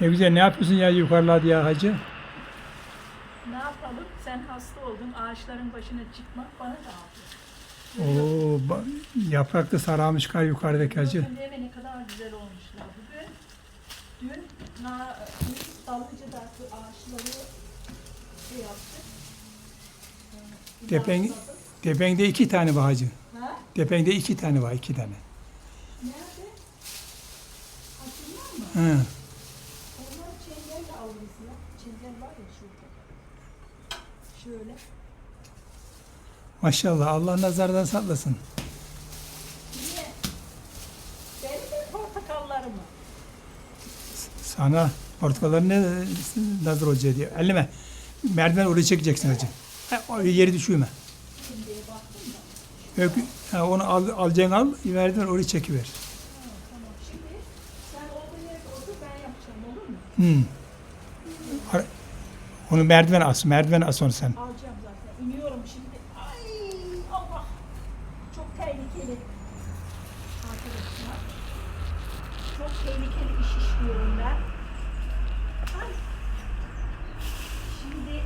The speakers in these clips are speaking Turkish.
Ne güzel ne yapıyorsun ya yukarılarda ya hacı? Ne yapalım? Sen hasta oldun. Ağaçların başına çıkmak bana da ağrıyor. Oo, ba- yapraklı sararmış kar yukarıdaki hacı. Eve ne kadar güzel olmuşlar. Bugün, dün na, biz Dalgıcı'daki ağaçları şey yaptık. Ee, Tepen, imaladık. tepende iki tane var hacı. Ha? Tepende iki tane var, iki tane. Nerede? Hatırlar mı? Hı. Onlar çengelle alırız ya. Çengel var ya şurada. Şöyle. Maşallah Allah nazardan saklasın. Niye? Benim de portakallarımı. Sana portakallar ne nazar hoca diyor. Elleme. Merdiven oraya çekeceksin hacı. Ha, o yeri düşüyorma. Şimdiye baktım da. Öykü, ha, onu al, alacaksın al, merdiven oraya çekiver. Ha, tamam. Şimdi sen olduğun yerde otur ben yapacağım olur mu? Ar- Onu merdiven as, merdiven as onu sen. Alacağım zaten. İniyorum şimdi. Ay Allah. Çok tehlikeli. Arkadaşlar. Çok tehlikeli iş işliyorum ben. Ay. Şimdi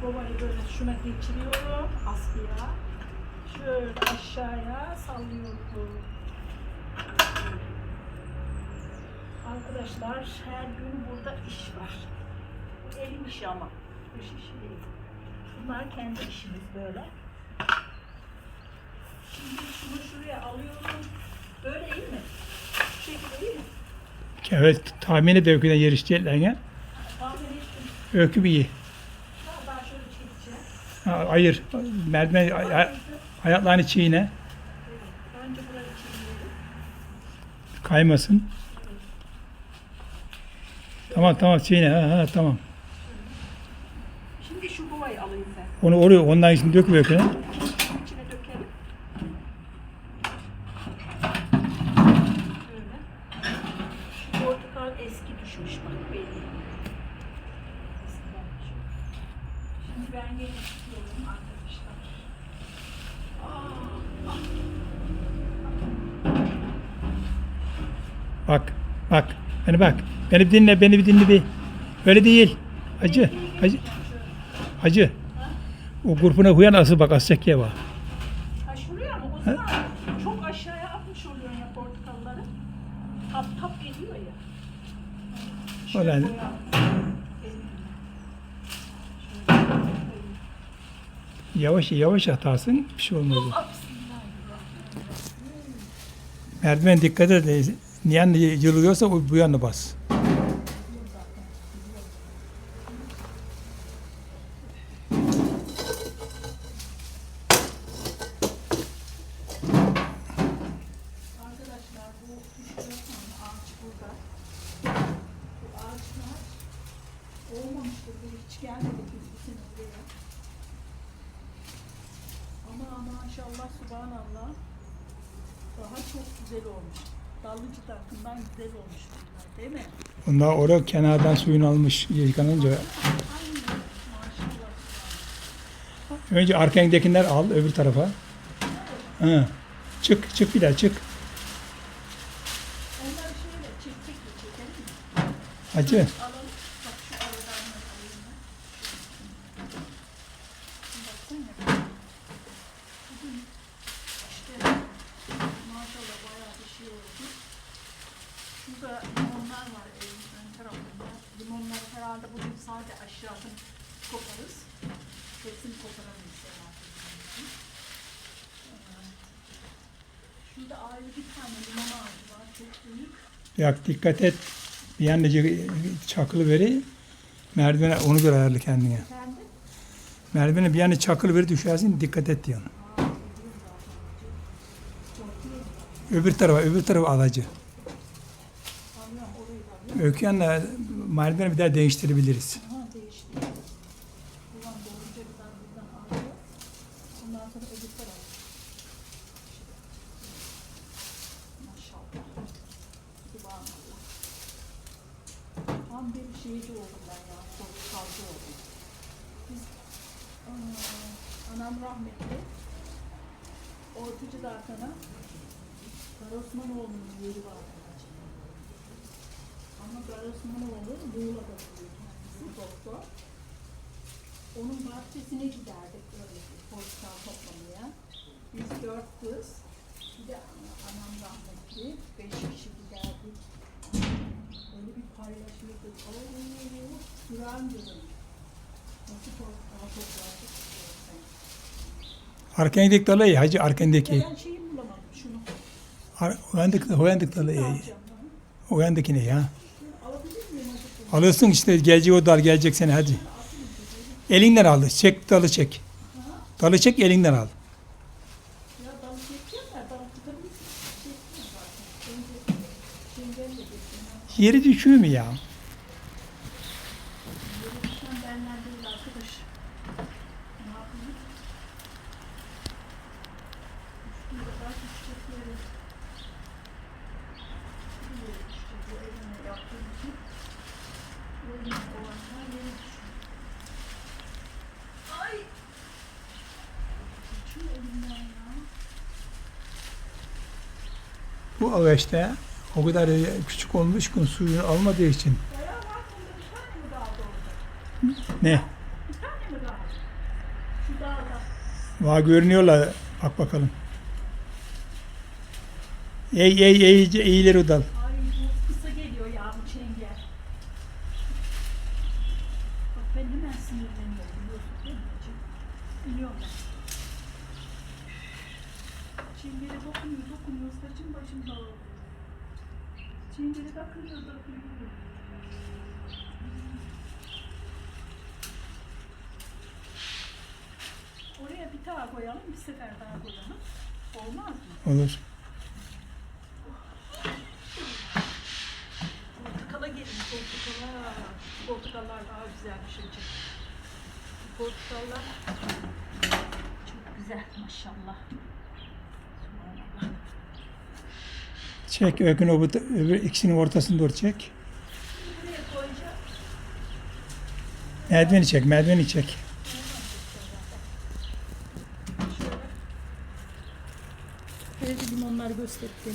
kovayı böyle şuna geçiriyorum. Askıya. Şöyle aşağıya sallıyorum. Arkadaşlar her gün burada iş var. Bu elim işi ama. Dış işi değil. Bunlar kendi işimiz böyle. Şimdi şunu şuraya alıyorum. Böyle iyi mi? Şu şekilde iyi mi? Evet, tahmini de öyküden yer işleyecekler Tahmin ettim. Öykü bir iyi. Ha, ben şöyle çekeceğim. Ha, ayır. Merdiven ay- ay- ayaklarını çiğne. Kaymasın. Tamam tamam çiğne. Ha, ha, tamam. Şimdi şu kovayı alayım ben. Onu oraya ondan için dökme öyküne. İçine dökelim. Şöyle. Şu portakal eski düşmüş bak belli. Eskiden düşmüş. Şimdi ben arkadaşlar. Bak bak. Beni bak. Beni bir dinle beni bir dinle bir. Öyle değil. Acı. Acı. Acı. O grubuna huyan asıl bak asacak ya bak. Ha şuraya mı? O zaman çok aşağıya atmış oluyor ya portakalları. Tap tap geliyor ya. Şöyle Yavaş yavaş atarsın bir şey olmaz. Merdiven dikkat et. Niyan yılıyorsa o bu yana bas. Olmamıştır. Hiç gelmedi biz bu sene buraya. Ama maşallah subhanallah daha çok güzel olmuş. Dallıcı takımdan güzel olmuş bunlar değil mi? Onlar oraya kenardan suyunu almış yıkanınca. Önce arkandakiler al öbür tarafa. Ha. Çık çık bir daha çık. Onları şöyle çekecekle işte maşallah bayağı bir şey oldu. Şurada limonlar var evin ön tarafında. Limonları herhalde bugün sadece aşağıdan koparız. Hepsini koparamayız herhalde. Ee, Şurada ayrı bir tane limon ağacı var. Çok büyük. Yak dikkat et. Bir an önce çakılı veri. Merdivene onu göre ayarlı kendine. Kendi Merdivene bir yana çakılı veri düşersin dikkat et diyor. Öbür tarafa öbür tarafa alacı. Anlıyorum orayı da. Öykü yanına merdiveni bir daha değiştirebiliriz. Tam bir şeyci oldum anam rahmetli. Ortucu Karosmanoğlu'nun yeri vardı. Ama Uygar Osmanoğlu Muğla'da kendisi doktor. Onun bahçesine giderdik böyle bir portakal toplamaya. Biz dört kız, bir de ana- anam rahmetli, beş kişi giderdik. Öyle bir paylaşırdık. Oo, duran yılın. Nasıl portakal toplardık dalı iyi hacı arkandaki. Ben. Ar- Uyandık, uyandık dalı iyi. Ben. Uyandakini ya. Alırsın işte gelecek o dal gelecek seni hadi. Elinden al. Çek dalı çek. Dalı çek elinden al. Yeri düşüyor mu ya? Yürüyüşten benden değil arkadaş. Ne yapayım? Üstünde daha düşecek yeri. Bir yere düşecek. Bu evime yaptığım için. Oyun olanlar yere düşüyor. Ay! Geçiyor elimden ya. Bu ağaçta o kadar küçük olmuş ki suyunu almadığı için. Ne? Var görünüyorlar. Bak bakalım. Ey ey ey eğilir o dal. Ay bu kısa geliyor ya bu çengel. Bak ben hemen sinirleniyorum biliyorsun değil mi bacım? Biliyorum ben. Çengele dokunuyor dokunuyor saçım başım dağılıyor. Çengele takılıyor takılıyor. Oraya bir daha koyalım, bir sefer daha koyalım. Olmaz mı? Olur. Portakala gelin, portakala. Portakallar daha güzel pişirecek. Portakallar çok güzel maşallah. Çek ökün bu- öbür ikisinin ortasını doğru çek. Merdiveni çek, merdiveni çek. Bir limonları gösterip beni.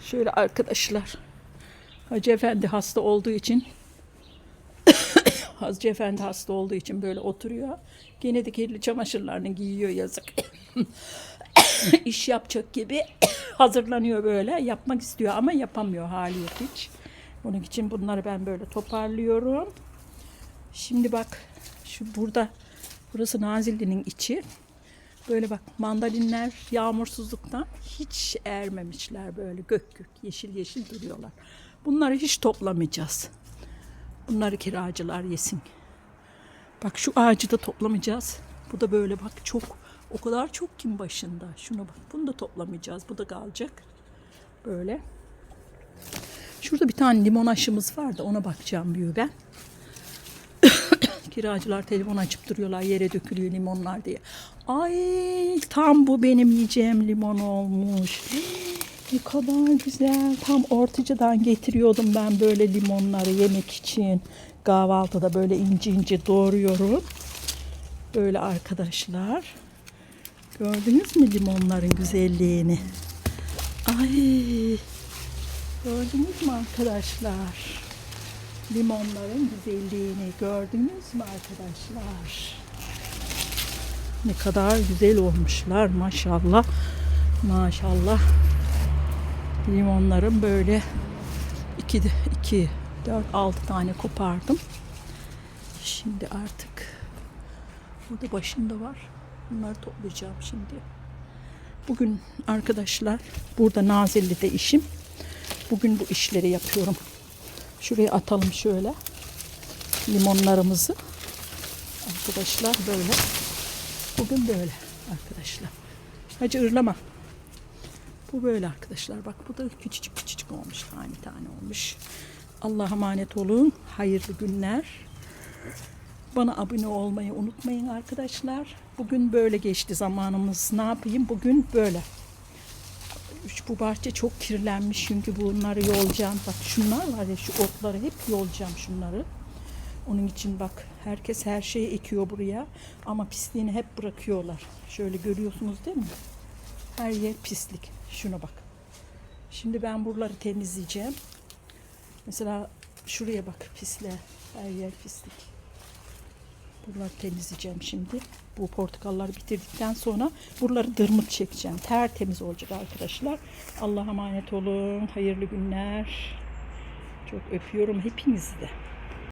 Şöyle arkadaşlar. Hacı Efendi hasta olduğu için Hacı Efendi hasta olduğu için böyle oturuyor. Gene de kirli çamaşırlarını giyiyor yazık. İş yapacak gibi hazırlanıyor böyle. Yapmak istiyor ama yapamıyor hali yok hiç. Onun için bunları ben böyle toparlıyorum. Şimdi bak şu burada burası Nazilli'nin içi. Böyle bak mandalinler yağmursuzluktan hiç ermemişler böyle gök gök yeşil yeşil duruyorlar. Bunları hiç toplamayacağız. Bunları kiracılar yesin. Bak şu ağacı da toplamayacağız. Bu da böyle bak çok o kadar çok kim başında. Şuna bak bunu da toplamayacağız. Bu da kalacak. Böyle. Şurada bir tane limon aşımız var da ona bakacağım diyor ben. Kiracılar telefon açıp duruyorlar yere dökülüyor limonlar diye. Ay tam bu benim yiyeceğim limon olmuş. Ne kadar güzel. Tam ortacadan getiriyordum ben böyle limonları yemek için. Kahvaltıda böyle ince ince doğruyorum. Böyle arkadaşlar. Gördünüz mü limonların güzelliğini? Ay. Gördünüz mü arkadaşlar? Limonların güzelliğini gördünüz mü arkadaşlar? Ne kadar güzel olmuşlar maşallah. Maşallah. Limonların böyle 2 2 4 6 tane kopardım. Şimdi artık burada başında var. Bunları toplayacağım şimdi. Bugün arkadaşlar burada Nazilli'de işim. Bugün bu işleri yapıyorum. Şuraya atalım şöyle limonlarımızı. Arkadaşlar böyle. Bugün böyle arkadaşlar. Hacı ırlama. Bu böyle arkadaşlar. Bak bu da küçücük küçücük olmuş. Tane tane olmuş. Allah'a emanet olun. Hayırlı günler. Bana abone olmayı unutmayın arkadaşlar. Bugün böyle geçti zamanımız. Ne yapayım? Bugün böyle. Bu bahçe çok kirlenmiş çünkü bunları yolacağım. Bak şunlar var ya şu otları hep yolacağım şunları. Onun için bak herkes her şeyi ekiyor buraya ama pisliğini hep bırakıyorlar. Şöyle görüyorsunuz değil mi? Her yer pislik. Şuna bak. Şimdi ben buraları temizleyeceğim. Mesela şuraya bak pisle. Her yer pislik. Buraları temizleyeceğim şimdi. Bu portakalları bitirdikten sonra buraları dırmık çekeceğim. Tertemiz olacak arkadaşlar. Allah'a emanet olun. Hayırlı günler. Çok öpüyorum hepinizi de.